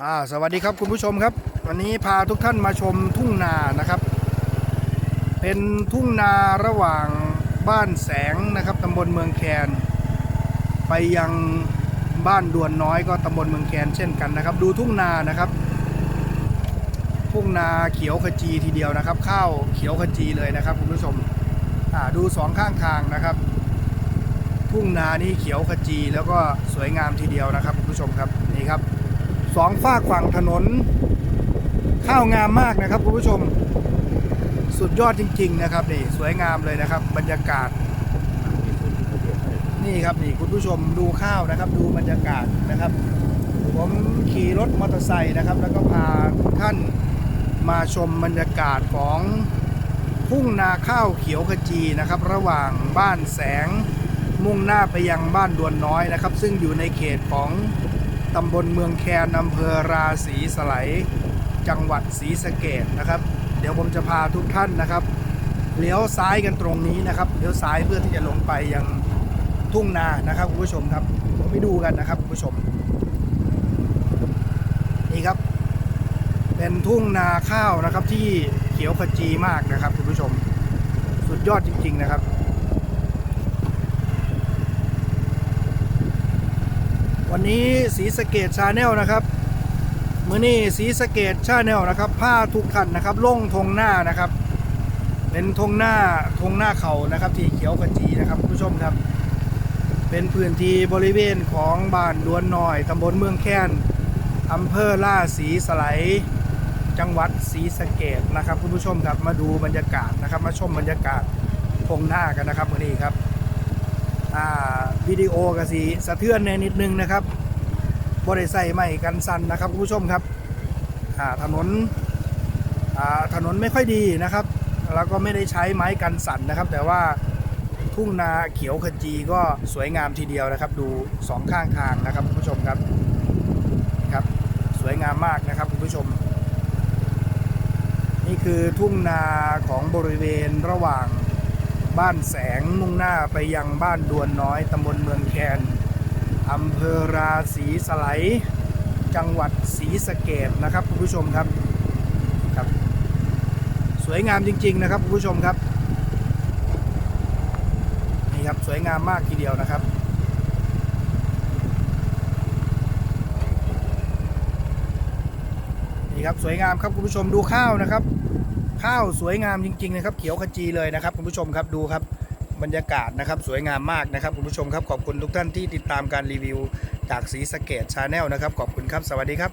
อ่าสวัสดีครับคุณผู้ชมครับ วันนี้พาทุกท่านมาชมทุ่งนานะครับ เป็นทุ่งนาระหว่างบ้านแสงนะครับตำบลเมืองแคน ไปยังบ้านดวนน้อยก็ตำบลเมืองแคนเช่นกันนะครับ ดูทุ่งนานะครับ ทุ่งนาเขียวขจีทีเดียวนะครับ ข้าวเขียวขจีเลยนะครับคุณผู้ชมอ่าดูสองข้างทางนะครับ ทุ่งนานี่เขียวขจีแล้วก็สวยงามทีเดียวนะครับคุณผู้ชมครับนี่ครับ สองฝากฝั่งถนน ข้าวงามมากนะครับคุณผู้ชม สุดยอดจริง ๆ นะครับนี่สวยงามเลยนะครับ บรรยากาศ นี่ครับนี่คุณผู้ชมดูข้าวนะครับ ดูบรรยากาศนะครับ ผมขี่รถมอเตอร์ไซค์นะครับ แล้วก็พาท่านมาชมบรรยากาศของทุ่งนาข้าวเขียวขจีนะครับ ระหว่างบ้านแสงมุ่งหน้าไปยังบ้านดวนน้อยนะครับ ซึ่งอยู่ในเขตของ ตำบลเมืองแคนอำเภอราศีสไลจังหวัดศรีสะเกดนะครับ เดี๋ยวผมจะพาทุกท่านนะครับเลี้ยวซ้ายกันตรงนี้นะครับเลี้ยวซ้ายเพื่อที่จะลงไปยังทุ่งนานะครับคุณผู้ชมครับผมไปดูกันนะครับคุณผู้ชม นี่ครับ เป็นทุ่งนาข้าวนะครับที่เขียวขจีมากนะครับคุณผู้ชม สุดยอดจริง ๆ นะครับ วันนี้สีสะเกตชาแนลนะครับมือนี้สีสะเกตชาแนลนะครับ ผ้าทุกขันนะครับล่งทงหน้านะครับเป็นทงหน้าทงหน้าเขานะครับที่เขียวขจีนะครับผู้ชมครับ เป็นพื้นที่บริเวณของบ้านดวนน้อยตำบลเมืองแค้นอำเภอล่าสีสไลจังหวัดศรีสะเกดนะครับ คุณผู้ชมครับมาดูบรรยากาศนะครับ มาชมบรรยากาศทงหน้ากันนะครับวันนี้ครับ วิดีโอกสีสะเทือนในนิดนึงนะครับบริใส่ไม่กันสันนะครับคุณผู้ชมครับถนนถนนไม่ค่อยดีนะครับ แล้วก็ไม่ได้ใช้ไม้กันสั่นนะครับ แต่ว่าทุ่งนาเขียวขจีก็สวยงามทีเดียวนะครับ ดูสองข้างทางนะครับคุณผู้ชมครับครับ สวยงามมากนะครับคุณผู้ชม นี่คือทุ่งนาของบริเวณระหว่าง บ้านแสงมุ่งหน้าไปยังบ้านดวนน้อยตำบลเมืองแคนอำเภอราศีสไลจังหวัดศรีสะเกดนะครับคุณผู้ชมครับครับ สวยงามจริง ๆ นะครับคุณผู้ชมครับนี่ครับสวยงามมากทีเดียวนะครับนี่ครับสวยงามครับคุณผู้ชมดูข้าวนะครับ ข้าวสวยงามจริงๆนะครับเขียวขจีเลยนะครับคุณผู้ชมครับดูครับบรรยากาศนะครับสวยงามมากนะครับคุณผู้ชมครับขอบคุณทุกท่านที่ติดตามการรีวิวจากสีสเกตชาแนลนะครับขอบคุณครับสวัสดีครับ